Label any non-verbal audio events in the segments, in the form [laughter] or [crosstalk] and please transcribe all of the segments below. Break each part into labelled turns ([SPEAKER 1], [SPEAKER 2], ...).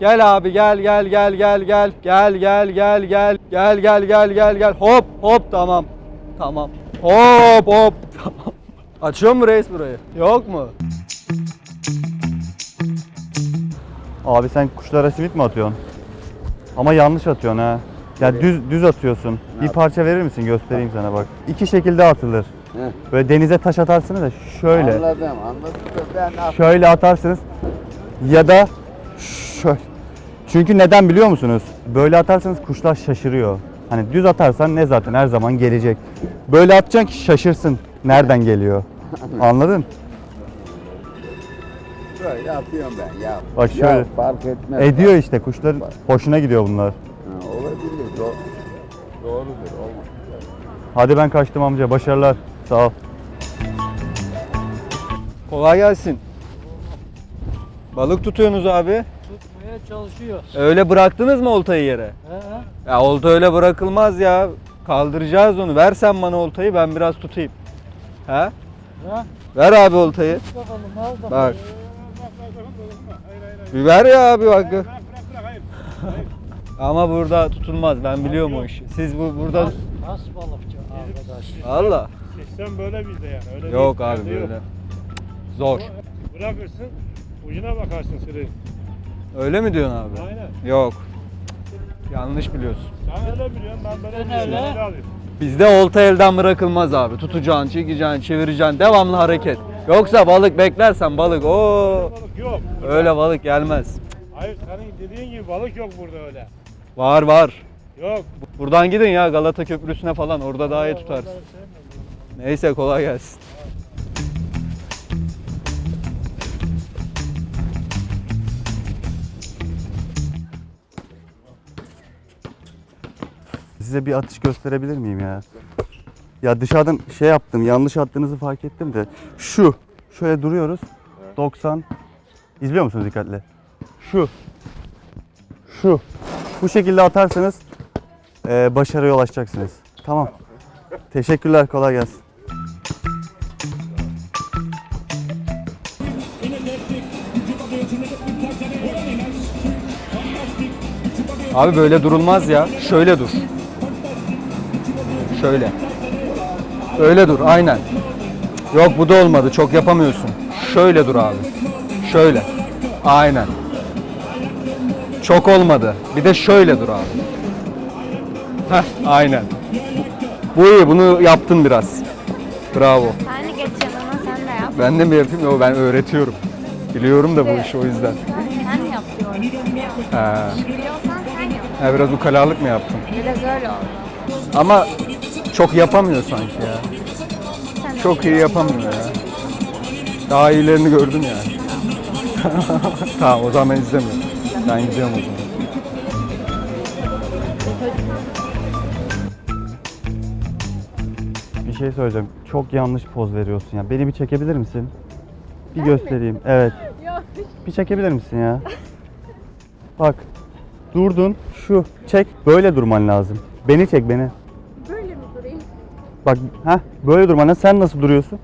[SPEAKER 1] Gel abi gel gel gel gel gel. Gel gel gel gel. Gel gel gel gel gel. Hop hop tamam. Tamam. Hop hop. [laughs] Tamam. Açıyor mu reis burayı? Yok mu?
[SPEAKER 2] Abi sen kuşlara simit mi atıyorsun? Ama yanlış atıyorsun ha. Ya düz düz atıyorsun. Bir parça verir misin göstereyim sana bak. İki şekilde atılır.
[SPEAKER 3] Heh.
[SPEAKER 2] Böyle denize taş atarsınız da şöyle.
[SPEAKER 3] Anladım, anladım ben
[SPEAKER 2] Şöyle atarsınız. Ya da şöyle. Çünkü neden biliyor musunuz? Böyle atarsanız kuşlar şaşırıyor. Hani düz atarsan ne zaten her zaman gelecek. Böyle atacaksın ki şaşırsın. Nereden geliyor? [laughs] Anladın?
[SPEAKER 3] böyle yapıyorum ben ya.
[SPEAKER 2] Bak
[SPEAKER 3] Ya
[SPEAKER 2] şöyle.
[SPEAKER 3] fark etmez.
[SPEAKER 2] Ediyor işte kuşların hoşuna gidiyor bunlar.
[SPEAKER 3] Ha, olabilir. Do doğrudur. Olmaz.
[SPEAKER 2] Hadi ben kaçtım amca. Başarılar. Sağ ol.
[SPEAKER 1] Kolay gelsin. Balık tutuyorsunuz abi.
[SPEAKER 4] Tutmaya çalışıyor.
[SPEAKER 1] Öyle bıraktınız mı oltayı yere?
[SPEAKER 4] He he.
[SPEAKER 1] Ya olta öyle bırakılmaz ya. Kaldıracağız onu. Ver sen bana oltayı ben biraz tutayım. He?
[SPEAKER 4] Ha?
[SPEAKER 1] Ver abi oltayı.
[SPEAKER 4] Tut bakalım al da.
[SPEAKER 1] Bak. Bir ver ya abi bak. Ama burada tutulmaz. Ben biliyorum o işi. Siz bu burada
[SPEAKER 4] Has, has balıkçı arkadaş.
[SPEAKER 1] Allah.
[SPEAKER 5] Sistem böyle bizde yani. Öyle
[SPEAKER 1] Yok
[SPEAKER 5] değil,
[SPEAKER 1] abi
[SPEAKER 5] bizde yok.
[SPEAKER 1] böyle. Zor.
[SPEAKER 5] Bırakırsın, ucuna bakarsın sırrı.
[SPEAKER 1] Öyle mi diyorsun abi?
[SPEAKER 5] Aynen.
[SPEAKER 1] Yok. Yanlış biliyorsun.
[SPEAKER 5] Sen öyle biliyorsun, ben böyle
[SPEAKER 4] Ben
[SPEAKER 5] biliyorum.
[SPEAKER 4] öyle.
[SPEAKER 5] Öyle alıyorum.
[SPEAKER 1] Bizde olta elden bırakılmaz abi. Tutacaksın, çekeceksin, çevireceksin. Devamlı hareket. Yoksa balık beklersen balık o
[SPEAKER 5] Balık yok.
[SPEAKER 1] öyle balık gelmez.
[SPEAKER 5] Hayır, senin dediğin gibi balık yok burada öyle.
[SPEAKER 1] Var var.
[SPEAKER 5] Yok.
[SPEAKER 1] Buradan gidin ya Galata Köprüsü'ne falan. Orada daha iyi tutarsın. Neyse kolay gelsin.
[SPEAKER 2] Size bir atış gösterebilir miyim ya? Ya dışarıdan şey yaptım, yanlış attığınızı fark ettim de. Şu, şöyle duruyoruz. 90. İzliyor musunuz dikkatle? Şu. Şu. Bu şekilde atarsanız eee başarıya ulaşacaksınız. Tamam. Teşekkürler, kolay gelsin.
[SPEAKER 1] Abi böyle durulmaz ya. Şöyle dur. Şöyle. Öyle dur aynen. Yok bu da olmadı. Çok yapamıyorsun. Şöyle dur abi. Şöyle. Aynen. Çok olmadı. Bir de şöyle dur abi. Heh, aynen. Bu iyi. Bunu yaptın biraz. Bravo.
[SPEAKER 6] Sen de geçeceksin ama sen de yap.
[SPEAKER 1] Ben de mi yapayım? Yok ben öğretiyorum. Biliyorum da bu işi o yüzden.
[SPEAKER 6] Sen yap diyorum.
[SPEAKER 1] He.
[SPEAKER 6] Biliyorsan sen yap.
[SPEAKER 1] Ha, biraz ukalalık mı yaptım?
[SPEAKER 6] Biraz öyle oldu.
[SPEAKER 1] Ama çok yapamıyor sanki ya.
[SPEAKER 6] Sen de
[SPEAKER 1] Çok iyi yapamıyor ya. Daha iyilerini gördüm yani. [laughs] tamam o zaman ben izlemiyorum. Ben gidiyorum o zaman.
[SPEAKER 2] Bir şey söyleyeceğim. Çok yanlış poz veriyorsun ya. Beni bir çekebilir misin? Bir göstereyim. Evet. [laughs] Bir çekebilir misin ya? Bak. Durdun. Şu. Çek. Böyle durman lazım. Beni çek beni. Bak. ha Böyle durman lazım. Sen nasıl duruyorsun?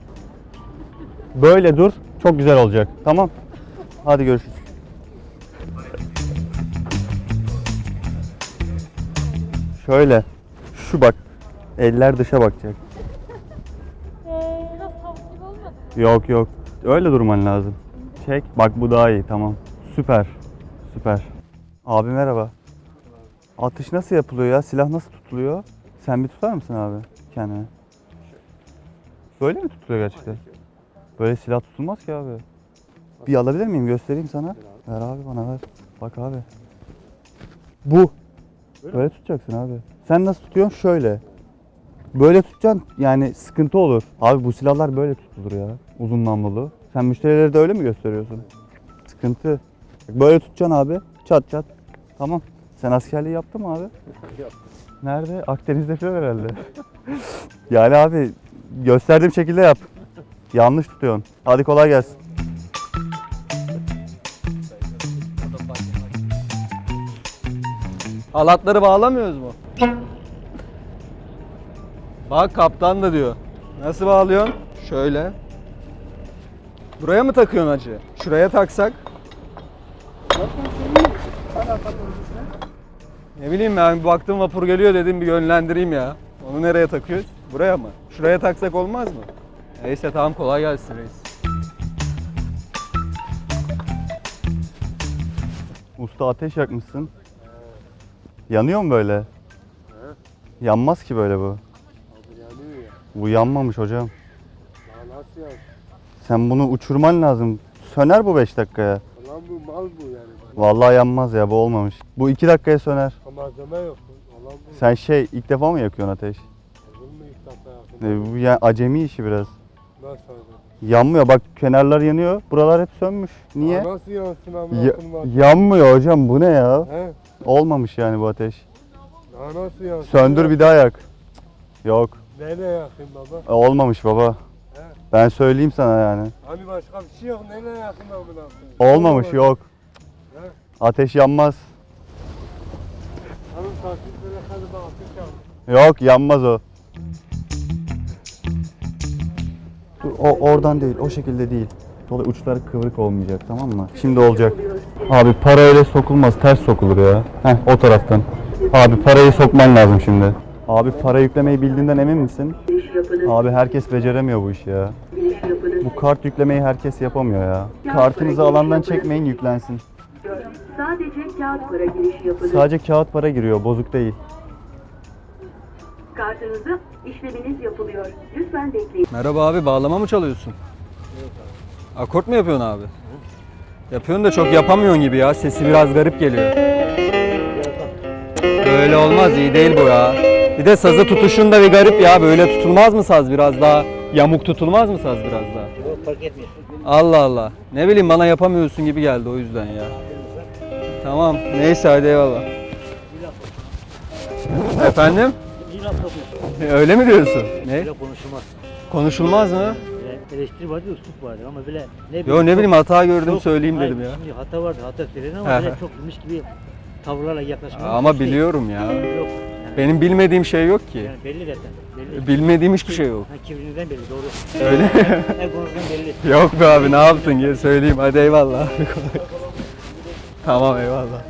[SPEAKER 2] Böyle dur. Çok güzel olacak. Tamam. Hadi görüşürüz. Şöyle. Şu bak. Eller dışa bakacak. Yok yok. Öyle durman lazım. Çek. Bak bu daha iyi. Tamam. Süper. Süper. Abi merhaba. Atış nasıl yapılıyor ya? Silah nasıl tutuluyor? Sen bir tutar mısın abi kendine? Böyle mi tutuluyor gerçekten? Böyle silah tutulmaz ki abi. Bir alabilir miyim? Göstereyim sana. Ver abi bana ver. Bak abi. Bu. Böyle tutacaksın abi. Sen nasıl tutuyorsun? Şöyle. Böyle tutacaksın yani sıkıntı olur. Abi bu silahlar böyle tutulur ya. Uzun namlulu. Sen müşterilere de öyle mi gösteriyorsun? Sıkıntı. Böyle tutacaksın abi. Çat çat. Tamam. Sen askerliği yaptın mı abi? [laughs] Yaptım. Nerede? Akdeniz'de falan herhalde. [laughs] yani abi gösterdiğim şekilde yap. Yanlış tutuyorsun. Hadi kolay gelsin.
[SPEAKER 1] Halatları bağlamıyoruz mu? Bak kaptan da diyor. Nasıl bağlıyorsun? Şöyle. Buraya mı takıyorsun acı? Şuraya taksak? Ne bileyim ben bir baktım vapur geliyor dedim bir yönlendireyim ya. Onu nereye takıyoruz? Buraya mı? Şuraya taksak olmaz mı? Neyse tamam kolay gelsin reis.
[SPEAKER 2] Usta ateş yakmışsın. Yanıyor mu böyle? Yanmaz ki böyle bu.
[SPEAKER 3] Abi yanıyor ya.
[SPEAKER 2] Bu yanmamış hocam.
[SPEAKER 3] Daha nasıl ya?
[SPEAKER 2] Sen bunu uçurman lazım. Söner bu 5 dakikaya.
[SPEAKER 3] Lan bu mal bu yani.
[SPEAKER 2] Vallahi yanmaz ya bu olmamış. Bu 2 dakikaya söner.
[SPEAKER 3] Malzeme yok. Lan bu.
[SPEAKER 2] Sen şey ilk defa mı yakıyorsun ateş?
[SPEAKER 3] Olur mu ilk defa yakın?
[SPEAKER 2] E, bu ya acemi işi biraz.
[SPEAKER 3] Nasıl?
[SPEAKER 2] Yanmıyor bak kenarlar yanıyor. Buralar hep sönmüş. Niye?
[SPEAKER 3] Daha Nasıl yansın ama
[SPEAKER 2] Ya- yanmıyor hocam bu ne ya?
[SPEAKER 3] He?
[SPEAKER 2] Olmamış yani bu ateş.
[SPEAKER 3] Daha nasıl yansın?
[SPEAKER 2] Söndür bir daha yak. Yok.
[SPEAKER 3] Neyle yakın baba?
[SPEAKER 2] e, Olmamış baba. Ben söyleyeyim sana yani.
[SPEAKER 3] Hani başka bir şey yok. Neyle yakın amına koyayım?
[SPEAKER 2] Olmamış yok.
[SPEAKER 3] He?
[SPEAKER 2] Ateş yanmaz.
[SPEAKER 3] Hanım takipçilere hadi bak ateş yandı.
[SPEAKER 2] Yok yanmaz o. Dur o oradan değil o şekilde değil. Dolayı uçları kıvrık olmayacak tamam mı? Şimdi olacak. Abi para öyle sokulmaz ters sokulur ya. Heh o taraftan. Abi parayı sokman lazım şimdi. Abi para yüklemeyi bildiğinden emin misin? Abi herkes beceremiyor bu işi ya. Bu kart yüklemeyi herkes yapamıyor ya. Kartınızı alandan çekmeyin yüklensin.
[SPEAKER 7] Sadece kağıt para girişi yapılır.
[SPEAKER 2] Sadece kağıt para giriyor bozuk değil.
[SPEAKER 7] Kartınızı işleminiz yapılıyor. Lütfen bekleyin.
[SPEAKER 1] Merhaba abi bağlama mı çalıyorsun? Akort mu yapıyorsun abi? Yapıyorsun da çok yapamıyorsun gibi ya. Sesi biraz garip geliyor. Böyle olmaz iyi değil bu ya. Bir de sazı tutuşun da bir garip ya. Böyle tutulmaz mı saz biraz daha? Yamuk tutulmaz mı saz biraz daha?
[SPEAKER 4] Yok fark etmiyor.
[SPEAKER 1] Allah Allah. Ne bileyim bana yapamıyorsun gibi geldi o yüzden ya. Tamam. Neyse hadi eyvallah. Efendim?
[SPEAKER 4] İyi laf yapıyorsun.
[SPEAKER 1] Öyle mi diyorsun? Ne?
[SPEAKER 4] Böyle konuşulmaz.
[SPEAKER 1] Konuşulmaz mı?
[SPEAKER 4] Böyle eleştiri vardır, üslup vardır ama böyle ne
[SPEAKER 1] Yo ne bileyim hata gördüm
[SPEAKER 4] çok-
[SPEAKER 1] söyleyeyim
[SPEAKER 4] Hayır,
[SPEAKER 1] dedim ya.
[SPEAKER 4] Şimdi hata vardır, hata söylenir ama böyle çok bilmiş gibi tavırlarla yaklaşmak.
[SPEAKER 1] Ama biliyorum ya.
[SPEAKER 4] Yok.
[SPEAKER 1] Benim bilmediğim şey yok ki.
[SPEAKER 4] yani belli zaten. Belli.
[SPEAKER 1] Bilmediğim hiçbir şey yok.
[SPEAKER 4] Ha, kibrinden belli, doğru.
[SPEAKER 1] Öyle mi? [laughs]
[SPEAKER 4] Her konudan belli.
[SPEAKER 1] Yok be abi ne yaptın gel söyleyeyim hadi eyvallah. [laughs] tamam eyvallah.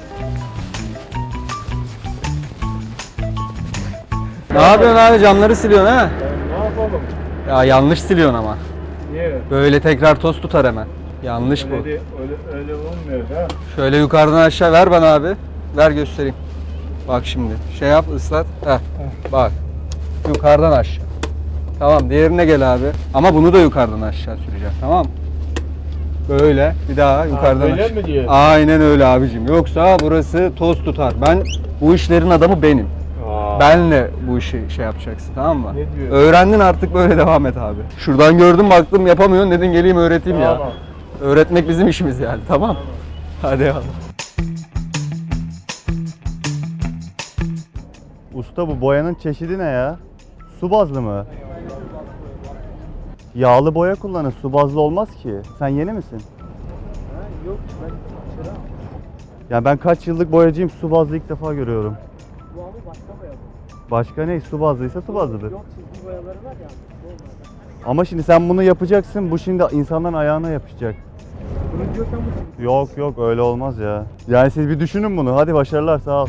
[SPEAKER 1] Ne yapıyorsun abi camları siliyorsun ha?
[SPEAKER 5] Ne yapalım?
[SPEAKER 1] Ya yanlış siliyorsun ama.
[SPEAKER 5] Niye?
[SPEAKER 1] Böyle tekrar toz tutar hemen. Yanlış bu.
[SPEAKER 5] Öyle, de- öyle, öyle olmuyor da.
[SPEAKER 1] Şöyle yukarıdan aşağı ver bana abi. Ver göstereyim. Bak şimdi. Şey yap ıslat. Heh. Bak. Yukarıdan aşağı. Tamam diğerine gel abi. Ama bunu da yukarıdan aşağı süreceğim. Tamam. Böyle bir daha yukarıdan
[SPEAKER 5] böyle
[SPEAKER 1] aşağı.
[SPEAKER 5] mi diyor?
[SPEAKER 1] Aynen öyle abicim. Yoksa burası toz tutar. Ben bu işlerin adamı benim.
[SPEAKER 5] Aa.
[SPEAKER 1] Benle bu işi şey yapacaksın tamam mı?
[SPEAKER 5] Ne diyor?
[SPEAKER 1] Öğrendin artık böyle devam et abi. Şuradan gördüm baktım yapamıyorsun dedin geleyim öğreteyim ya.
[SPEAKER 5] Tamam.
[SPEAKER 1] Öğretmek bizim işimiz yani tamam. Hadi eyvallah.
[SPEAKER 2] Usta bu boyanın çeşidi ne ya? Su bazlı mı? Yağlı boya kullanın. Su bazlı olmaz ki. Sen yeni misin?
[SPEAKER 4] Yok ben
[SPEAKER 2] Ya ben kaç yıllık boyacıyım su bazlı ilk defa görüyorum.
[SPEAKER 4] bu ama başka boya.
[SPEAKER 2] Başka ne? Su bazlıysa su bazlıdır.
[SPEAKER 4] Yok çizgi boyaları var ya.
[SPEAKER 2] Ama şimdi sen bunu yapacaksın. Bu şimdi insanların ayağına yapışacak.
[SPEAKER 4] Bunu diyorsan bu
[SPEAKER 2] Yok yok öyle olmaz ya. Yani siz bir düşünün bunu. Hadi başarılar sağ ol.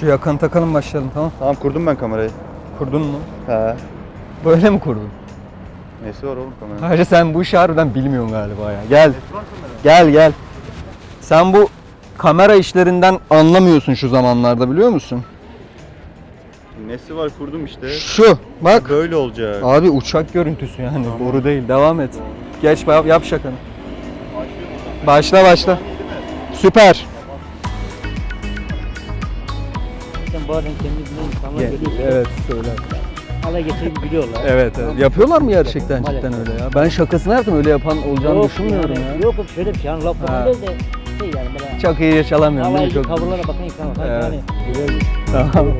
[SPEAKER 1] Şu yakanı takalım başlayalım tamam.
[SPEAKER 2] Tamam kurdum ben kamerayı.
[SPEAKER 1] Kurdun mu?
[SPEAKER 2] He.
[SPEAKER 1] Böyle mi kurdun?
[SPEAKER 2] Nesi var oğlum kamera?
[SPEAKER 1] Hacı sen bu işi harbiden bilmiyorsun galiba ya. Gel. Gel gel. Sen bu kamera işlerinden anlamıyorsun şu zamanlarda biliyor musun?
[SPEAKER 2] Nesi var kurdum işte.
[SPEAKER 1] Şu bak.
[SPEAKER 2] Böyle olacak.
[SPEAKER 1] Abi uçak görüntüsü yani boru değil. Devam et. Geç yap, yap şakanı. Başla başla. Süper.
[SPEAKER 4] Bazen kendine insanlar
[SPEAKER 1] Gel.
[SPEAKER 4] geliyor.
[SPEAKER 1] Evet söyler.
[SPEAKER 4] Alay getirip biliyorlar.
[SPEAKER 1] Evet, evet. Yapıyorlar mı gerçekten cidden öyle ya? Ben şakasını yaptım öyle yapan olacağını düşünmüyorum
[SPEAKER 4] yani,
[SPEAKER 1] ya.
[SPEAKER 4] Yok yok şöyle bir şey yani laf
[SPEAKER 1] Ha.
[SPEAKER 4] falan değil de şey yani böyle
[SPEAKER 1] Çok iyi çalamıyorum değil mi? Çok
[SPEAKER 4] tavırlara bakan insanlar. Sanki
[SPEAKER 1] Evet.
[SPEAKER 4] hani
[SPEAKER 1] Tamam.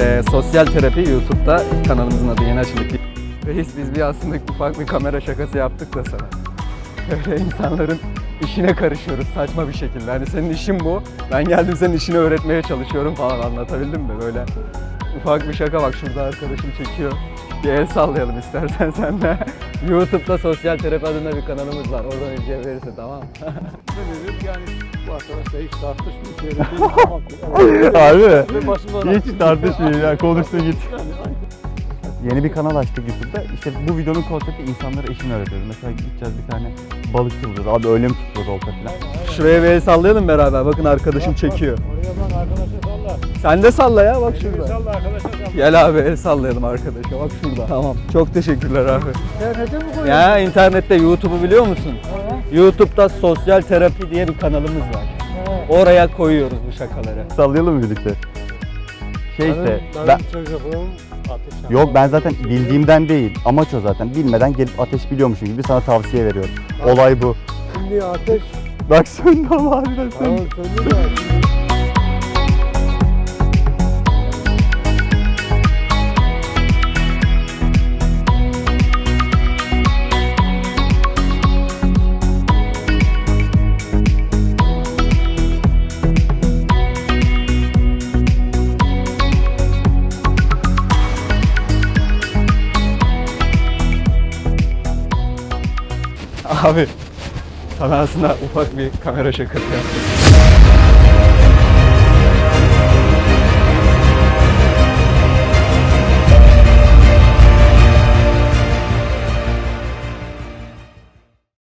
[SPEAKER 1] Ee, sosyal terapi YouTube'da kanalımızın adı yeni açıldık. Reis biz bir aslında ufak bir kamera şakası yaptık da sana. Öyle insanların işine karışıyoruz saçma bir şekilde. Hani senin işin bu. Ben geldim senin işini öğretmeye çalışıyorum falan anlatabildim mi? Böyle ufak bir şaka bak şurada arkadaşım çekiyor. Bir el sallayalım istersen sen de. [laughs] YouTube'da Sosyal Terapi adında bir kanalımız var. Oradan izleyebilirsin tamam mı?
[SPEAKER 5] Dedim [laughs] yani bu arkadaşla hiç. [laughs]
[SPEAKER 2] Harbi mi?
[SPEAKER 5] Başımdan
[SPEAKER 2] Hiç tartışmayın ya konuşsun git. Yeni bir kanal açtık YouTube'da. İşte bu videonun konsepti insanlara işini öğretiyoruz. Mesela gideceğiz bir tane balıkçı bulacağız. Abi öyle mi tutulur olta falan.
[SPEAKER 1] Şuraya bir el sallayalım beraber. Bakın arkadaşım çekiyor.
[SPEAKER 5] Oraya bak arkadaşa salla.
[SPEAKER 1] Sen de salla ya bak şurada.
[SPEAKER 5] salla arkadaşa salla.
[SPEAKER 1] Gel abi el sallayalım arkadaşa bak şurada. Tamam. Çok teşekkürler abi.
[SPEAKER 5] İnternete mi koyuyorsun?
[SPEAKER 1] Ya internette YouTube'u biliyor musun? YouTube'da sosyal terapi diye bir kanalımız var. Oraya koyuyoruz bu şakaları.
[SPEAKER 2] Sallayalım mı birlikte? Şey işte ben,
[SPEAKER 5] benim çocukluğum ateş
[SPEAKER 2] yok ben zaten bildiğimden değil. Amaç o zaten. Bilmeden gelip ateş biliyormuşum gibi sana tavsiye veriyorum. Olay bu.
[SPEAKER 5] Şimdi ateş.
[SPEAKER 2] Bak söndü ama harbiden
[SPEAKER 5] Tamam
[SPEAKER 2] söndü.
[SPEAKER 5] söndü de.
[SPEAKER 1] Abi sana aslında ufak bir kamera şakası yaptım.